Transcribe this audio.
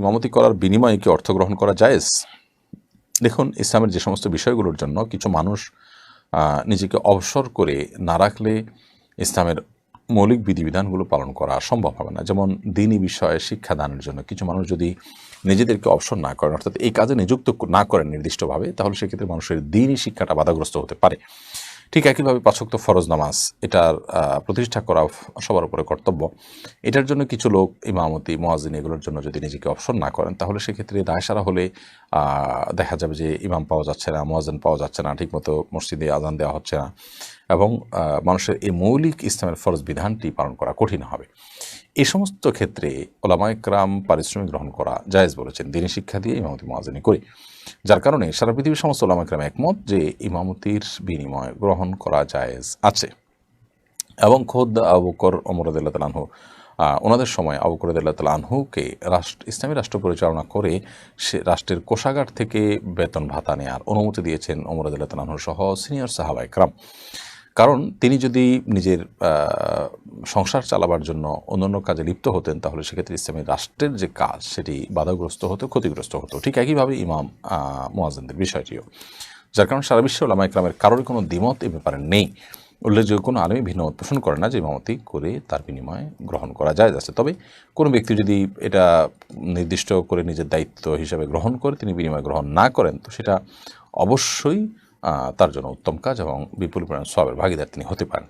ইমামতি করার বিনিময়ে কি অর্থ গ্রহণ করা জায়েজ? দেখুন, ইসলামের যে সমস্ত বিষয়গুলোর জন্য কিছু মানুষ নিজেকে অবসর করে না রাখলে ইসলামের মৌলিক বিধিবিধানগুলো পালন করা সম্ভব হবে না। যেমন দিনী বিষয়ে শিক্ষাদানের জন্য কিছু মানুষ যদি নিজেদেরকে অবসর না করেন, অর্থাৎ এই কাজে নিযুক্ত না করেন নির্দিষ্টভাবে, তাহলে সেক্ষেত্রে মানুষের দিনই শিক্ষাটা বাধাগ্রস্ত হতে পারে। ঠিক একইভাবে পাঁচক্ত ফরজ নামাজ, এটার প্রতিষ্ঠা করা সবার উপরে কর্তব্য। এটার জন্য কিছু লোক, ইমামতি মহাজিন এগুলোর জন্য যদি নিজেকে অপশন না করেন, তাহলে সেক্ষেত্রে দায়সারা হলে দেখা যাবে যে ইমাম পাওয়া যাচ্ছে না মহাজিন পাওয়া যাচ্ছে না, ঠিকমতো মসজিদে আজান দেওয়া হচ্ছে না। এবং মানুষের এই মৌলিক ইসলামের ফরজ বিধানটি পালন করা কঠিন হবে। এই সমস্ত ক্ষেত্রে ওলামাইকরাম পারিশ্রমিক গ্রহণ করা জায়েজ বলেছেন। দিনী শিক্ষা দিয়ে ইমামতি মোয়াজিনী করি। যার কারণে সারা পৃথিবীর সমস্ত ওলামাইকরাম একমত যে ইমামতির বিনিময় গ্রহণ করা জায়েজ আছে। এবং খোদ আবুকর অমরদুল্লাহ তালানহু ওনাদের সময় আবুকরদুল্লাহ তালানহুকে রাষ্ট্র, ইসলামী রাষ্ট্র পরিচালনা করে সে রাষ্ট্রের কোষাগার থেকে বেতন ভাতা নেওয়ার অনুমতি দিয়েছেন অমরদুল্লাহ তালানহু সহ সিনিয়র সাহাবাই ক্রাম। কারণ তিনি যদি নিজের সংসার চালাবার জন্য অন্যান্য কাজে লিপ্ত হতেন, তাহলে সেক্ষেত্রে ইসলামী রাষ্ট্রের যে কাজ, সেটি বাধাগ্রস্ত হতো, ক্ষতিগ্রস্ত হতো। ঠিক একইভাবে ইমাম মোয়াজেনদের বিষয়টিও। যার কারণে সারা বিশ্বে ওলামা ইকরামের কারোর কোনো দ্বিমত এ ব্যাপারে নেই। উল্লেখযোগ্য কোনো আলমী ভিন্ন পোষণ করে না যে ইমামতি করে তার বিনিময়ে গ্রহণ করা যায় যাচ্ছে তবে কোনো ব্যক্তি যদি এটা নির্দিষ্ট করে নিজের দায়িত্ব হিসাবে গ্রহণ করে, তিনি বিনিময় গ্রহণ না করেন, তো সেটা অবশ্যই তার জন্য উত্তম কাজ এবং বিপুল পরিমাণ সবের ভাগিদার তিনি হতে পারেন।